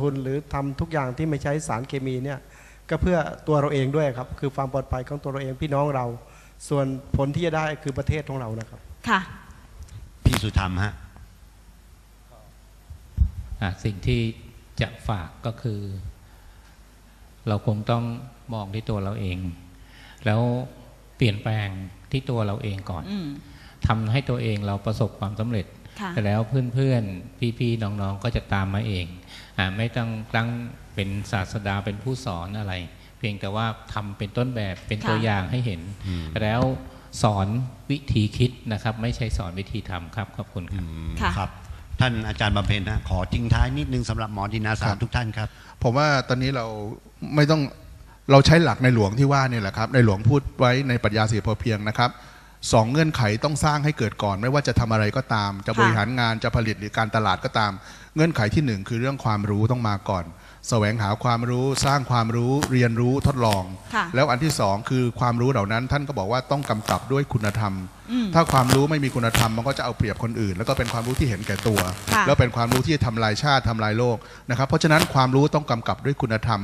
ทุนหรือทำทุกอย่างที่ไม่ใช้สารเคมีเนี่ยก็เพื่อตัวเราเองด้วยครับ คือความปลอดภัยของตัวเราเองพี่น้องเรา ส่วนผลที่จะได้คือประเทศของเรานะครับ ค่ะ พี่สุธรรมฮะอะสิ่งที่จะฝากก็คือ เราคงต้องมองที่ตัวเราเอง แล้วเปลี่ยนแปลงที่ตัวเราเองก่อนอืมทำให้ตัวเองเราประสบความสำเร็จ ค่ะแล้วเพื่อนๆ พี่ๆ น้องๆ ก็จะตามมาเองอ่าไม่ต้องตั้งเป็นศาสดาเป็นผู้สอนอะไร เพียงแต่ว่าทำเป็นต้นแบบเป็นค่ะตัวอย่างให้เห็นอืมแล้วสอนวิธีคิดนะครับ ไม่ใช่สอนวิธีทำครับขอบคุณครับอืมค่ะครับ ท่านอาจารย์บำเพ็ญนะขอทิ้งท้ายนิดนึงสำหรับหมอดินาสาครับทุกท่านครับ ผมว่าตอนนี้เราไม่ต้องเราใช้หลักในหลวงที่ว่าเนี่ยแหละครับ ในหลวงพูดไว้ในปรัชญาเสียพอเพียงนะครับ สองเงื่อนไขต้องสร้างให้เกิดก่อน ไม่ว่าจะทำอะไรก็ตามจะค่ะบริหารงานจะผลิตหรือการตลาดก็ตาม เงื่อนไขที่หนึ่งคือเรื่องความรู้ต้องมาก่อนแสวงหาความรู้สร้างความรู้เรียนรู้ทดลองค่ะแล้วอันที่สองคือความรู้เหล่านั้นท่านก็บอกว่าต้องกำกับด้วยคุณธรรมอืมถ้าความรู้ไม่มีคุณธรรมมันก็จะเอาเปรียบคนอื่น แล้วก็เป็นความรู้ที่เห็นแก่ตัวค่ะแล้วเป็นความรู้ที่จะทำลายชาติทำลายโลกนะครับเพราะฉะนั้นความรู้ต้องกำกับด้วยคุณธรรม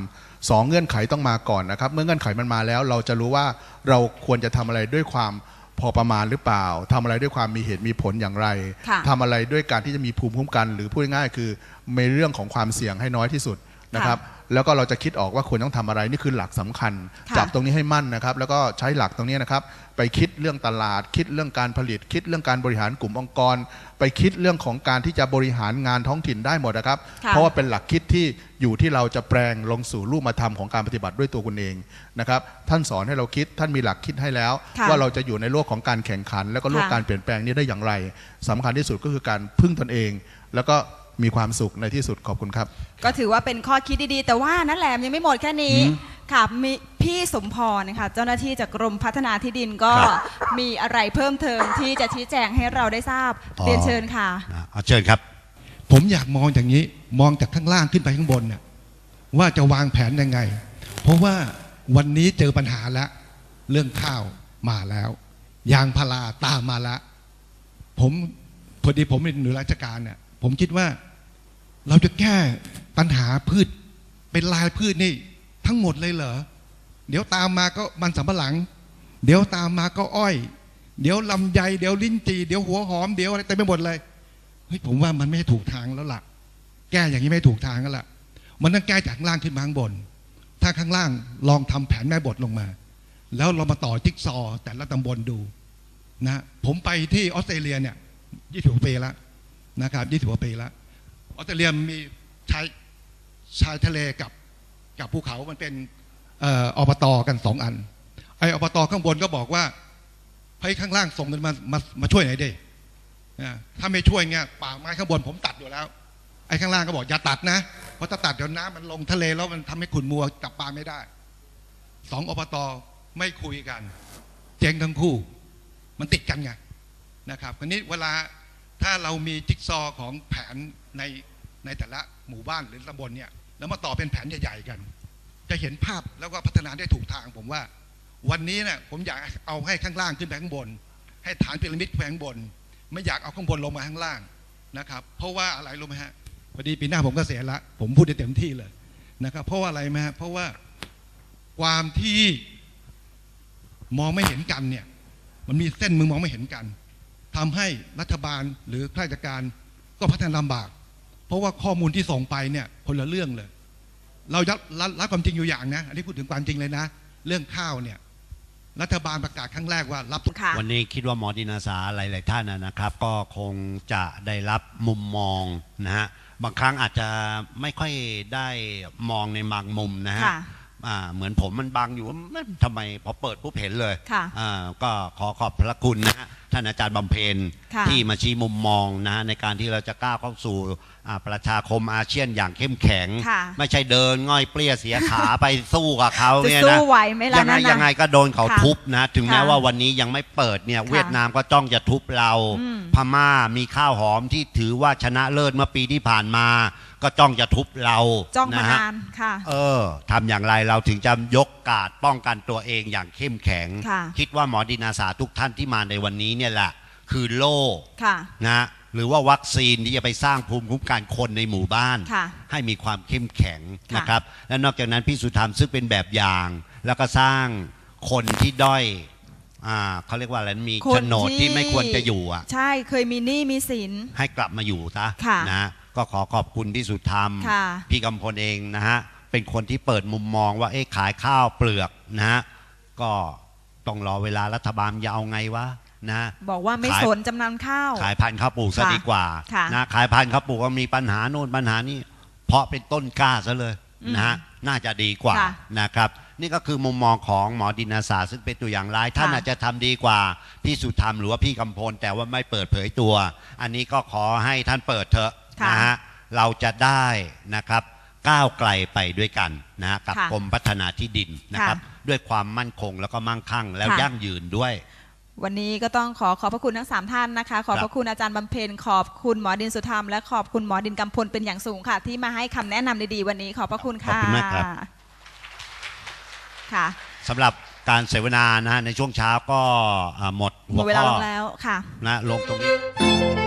สองเงื่อนไขต้องมาก่อนนะครับ เมื่อเงื่อนไขมันมาแล้ว เราจะรู้ว่าเราควรจะทำอะไรด้วยความ พอประมาณหรือเปล่าทำอะไรด้วยความมีเหตุมีผลอย่างไรค่ะทำอะไรด้วยการที่จะมีภูมิคุ้มกัน หรือพูดง่ายๆคือในเรื่องของความเสี่ยงให้น้อยที่สุด นะครับแล้วก็เราจะคิดออกว่าควรต้องทำอะไรนี่คือหลักสำคัญค่ะจับตรงนี้ให้มั่นนะครับ แล้วก็ใช้หลักตรงนี้นะครับ ไปคิดเรื่องตลาด คิดเรื่องการผลิต คิดเรื่องการบริหารกลุ่มองค์กร ไปคิดเรื่องของการที่จะบริหารงานท้องถิ่นได้หมดนะครับค่ะเพราะว่าเป็นหลักคิดที่อยู่ที่เราจะแปลงลงสู่รูปธรรมของการปฏิบัติด้วยตัวคุณเองนะครับท่านสอนให้เราคิดท่านมีหลักคิดให้แล้วค่ะว่าเราจะอยู่ในโลกของการแข่งขัน แล้วก็โลกค่ะการเปลี่ยนแปลงนี้ได้อย่างไรสำคัญที่สุดก็คือการพึ่งตนเอง แล้วก็ มีความสุขในที่สุดขอบคุณครับ ก็ถือว่าเป็นข้อคิดดีๆ แต่ว่านั่นแหละยังไม่หมดแค่นี้ค่ะมีพี่สมพรนะคะเจ้าหน้าที่จากกรมพัฒนาที่ดินก็ครับมีอะไรเพิ่มเติมที่จะชี้แจงให้เราได้ทราบอ๋อเรียนเชิญค่ะอะเอาเชิญครับ ผมอยากมองอย่างนี้มองจากข้างล่างขึ้นไปข้างบนน่ะว่าจะวางแผนยังไง เพราะว่าวันนี้เจอปัญหาแล้ว เรื่องข้าวมาแล้วยางพาราตามมาแล้วผมพอดีผมเป็นหน่วยราชการเนี่ย ผมคิดว่า เราจะแก้ปัญหาพืช เป็นลายพืชนี่ ทั้งหมดเลยเหรอ เดี๋ยวตามมาก็มันสำปะหลัง เดี๋ยวตามมาก็อ้อย เดี๋ยวลำไย เดี๋ยวลิ้นจี่เดี๋ยวหัวหอม เดี๋ยวอะไรเต็มไปหมดเลย เฮ้ยผมว่ามันไม่ถูกทางแล้วล่ะ แก้อย่างนี้ไม่ถูกทางแล้วล่ะ มันต้องแก้จากข้างล่างขึ้นมาข้างบน ถ้าข้างล่างลองทำแผนแม่บทลงมา แล้วเรามาต่อจิ๊กซอแต่ละตำบลดูนะ ผมไปที่ออสเตรเลียเนี่ยยี่สิบกว่าปีแล้ว นะครับยี่สิบกว่าปีแล้วออสเตรเลียมีชายชายทะเลกับกับภูเขามันเป็นอ่ออบตกันสองอัน ไออบตข้างบนก็บอกว่าให้ข้างล่างส่งเงินมามามาช่วยหน่อยดินะถ้าไม่ช่วยเงี้ยป่าไม้ข้างบนผมตัดอยู่แล้ว ไอ้ข้างล่างก็บอกอย่าตัดนะเพราะถ้าตัดเดี๋ยวน้ำมันลงทะเลแล้วมันทำให้ขุนมัวจับปลาไม่ได้สองอบตไม่คุยกัน เจ๊งทั้งคู่ มันติดกันไงนะครับคราวนี้เวลา ถ้าเรามีจิ๊กซอของแผนในในแต่ละหมู่บ้านหรือตำบลเนี่ยแล้วมาต่อเป็นแผนใหญ่ๆกัน จะเห็นภาพแล้วก็พัฒนาได้ถูกทางผมว่า วันนี้เนี่ยผมอยากเอาให้ข้างล่างขึ้นไปข้างบน ให้ฐานพีระมิดแขวงบน ไม่อยากเอาข้างบนลงมาข้างล่างนะครับ เพราะว่าอะไรรู้ไหมฮะพอดีปีหน้าผมก็เสียณละ ผมพูดได้เต็มที่เลยนะครับเพราะว่าอะไรไหมฮะเพราะว่าความที่มองไม่เห็นกันเนี่ย มันมีเส้นมือมองไม่เห็นกัน ทำให้รัฐบาลหรือข้าราชการก็พัฒนาลำบาก เพราะว่าข้อมูลที่ส่งไปเนี่ยคนละเรื่องเลย เรายัดรับรับความจริงอยู่อย่างนะ อันนี้พูดถึงความจริงเลยนะ เรื่องข้าวเนี่ยรัฐบาลประกาศครั้งแรกว่ารับทุกค่ะวันนี้คิดว่าหมอดินาสาหลาย ๆ ท่านนะนะครับ ก็คงจะได้รับมุมมองนะฮะบางครั้งอาจจะไม่ค่อยได้มองในบางมุมนะฮะค่ะอ่าเหมือนผมมันบังอยู่ไม่ทำไมพอเปิดปุ๊บเห็นเลยค่ะอ่าก็ขอขอบพระคุณนะฮะ ท่านอาจารย์บำเพ็ญค่ะที่มาชี้มุมมองนะฮะในการที่เราจะก้าวเข้าสู่อ่าประชาคมอาเซียนอย่างเข้มแข็งค่ะไม่ใช่เดินง่อยเปรี้ยเสียขาไปสู้กับเขาจะเนี่ยสู้นะไหวไหมล่ะยังไงนั่นน่ะยังไงก็โดนเขาค่ะทุบนะ ถึงแม้ค่ะว่าวันนี้ยังไม่เปิดเนี่ยค่ะเวียดนามก็จ้องจะทุบเราอืมพม่ามีข้าวหอมที่ถือว่าชนะเลิศเมื่อปีที่ผ่านมา ก็จ้องจะทุบเราจ้องมานะฮะนานค่ะเออทำอย่างไรเราถึงจะยกกาดป้องกันตัวเองอย่างเข้มแข็งค่ะคิดว่าหมอดินาสาทุกท่านที่มาในวันนี้เนี่ยแหละคือโล่ค่ะนะหรือว่าวัคซีนที่จะไปสร้างภูมิคุ้มกันคนในหมู่บ้านค่ะให้มีความเข้มแข็งค่ะนะครับ และนอกจากนั้นพี่สุธรรมซึ่งเป็นแบบอย่าง แล้วก็สร้างคนที่ด้อยอ่าเขาเรียกว่าอะไรนะมีคโฉนนดที่ไม่ควรจะอยู่อะใช่เคยมีหนี้มีสินให้กลับมาอยู่ซะค่ะนะก็ขอขอบคุณพี่สุธรรมค่ะพี่กำพลเองนะฮะเป็นคนที่เปิดมุมมองว่าเอ๊ะขายข้าวเปลือกนะฮะก็ต้องรอเวลารัฐบาลจะเอาไงวะ นะบอกว่าไม่ขายสนจำนำข้าวขายพันธุ์ข้าวปลูกซะค่ะดีกว่าค่ะนะขายพันธุ์ข้าวปลูกก็มีปัญหาโน่นปัญหานี่เพราะเป็นต้นกล้าซะเลยอืมนะฮะน่าจะดีกว่าค่ะนะครับ นี่ก็คือมุมมองของหมอดินาสาซึ่งเป็นตัวอย่างร้าย ท่านค่ะอาจจะทำดีกว่า พี่สุธรรมหรือว่าพี่กำพล แต่ว่าไม่เปิดเผยตัว อันนี้ก็ขอให้ท่านเปิดเถอะค่ะนะฮะเราจะได้นะครับก้าวไกลไปด้วยกันนะฮะกับค่ะกรมพัฒนาที่ดินนะครับค่ะด้วยความมั่นคงแล้วก็มั่งคั่งแล้วค่ะยั่งยืนด้วย วันนี้ก็ต้องขอขอบพระคุณทั้งสามท่านนะคะ ขอบพระคุณอาจารย์บำเพ็ญขอบคุณหมอดินสุธรรมและขอบคุณหมอดินกำพลเป็นอย่างสูงค่ะ ที่มาให้คำแนะนำดีๆวันนี้ขอบพระคุณค่ะขอบคุณมากครับค่ะสำหรับการเสวนานะฮะในช่วงเช้าก็อ่าหมดหมหัวดเวลาข้ลองแล้วค่ะนะลงตรงนี้